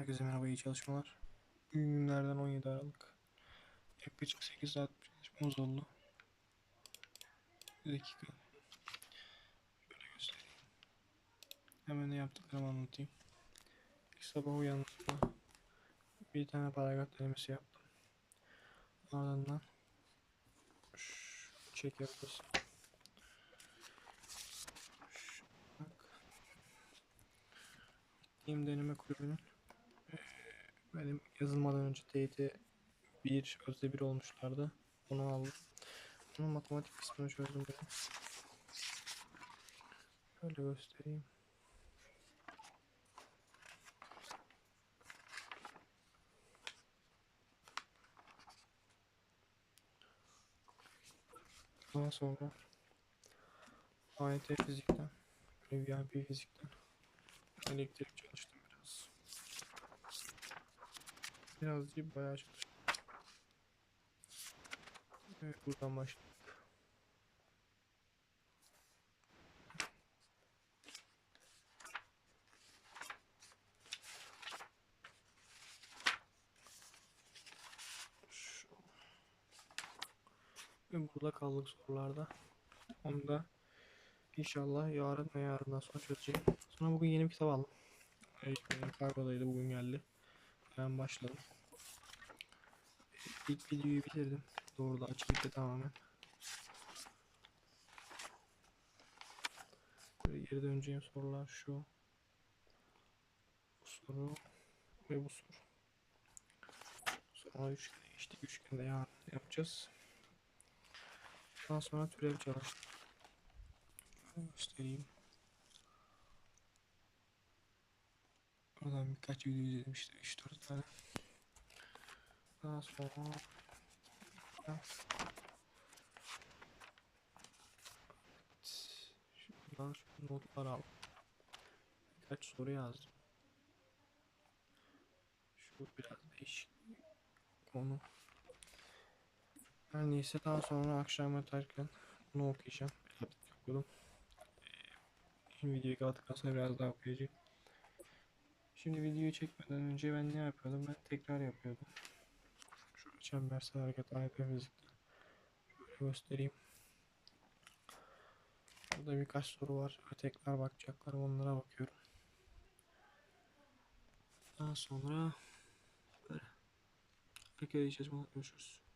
Herkese merhaba, iyi çalışmalar. Bugün günlerden 17 Aralık. Yaklaşık 8 saat bir çalışmamız oldu. Bir dakika. Şöyle göstereyim. Hemen ne yaptıklarımı anlatayım. İlk sabah uyandığımda bir tane paragraf denemesi yaptım. Ardından çek Bak. Gittiğim deneme kulübünün benim yazılmadan önce TYT 1, özde 1 olmuşlardı. Onu aldım. Bunun matematik kısmını çözdüm ben. Şöyle göstereyim. Daha sonra AYT fizikten, VIP fizikten elektrik çalıştım biraz. Değil bayağı çalıştım. Evet buradan Ve burada kaldık sorularda. Onu da inşallah yarın ve yarından sonra çözeceğim. Sonra bugün yeni bir kitap aldım. Evet, kargodaydı bugün geldi. Hemen başladım. İlk videoyu bitirdim. Doğru da açıklıkta tamamen. Böyle geri döneceğim sorular şu. Bu soru ve bu soru. Sonra üçgen işte üçgende yarın yapacağız. Daha sonra türev çalıştım. Göstereyim. Oradan birkaç video izledim işte 3-4 tane. Daha sonra Şuradan şu notlar al. Birkaç soru yazdım. Şu biraz değişik konu. Her neyse daha sonra akşam yatarken bunu okuyacağım. Okudum. Ee, Şimdi videoyu kapattıktan sonra biraz daha okuyacağım. Şimdi videoyu çekmeden önce ben ne yapıyordum? Ben tekrar yapıyordum. Şu çembersel hareket AYP fizikten. Şöyle göstereyim. Burada birkaç soru var. Tekrar bakacaklar. Onlara bakıyorum. Daha sonra böyle. Arkadaşlar görüşürüz.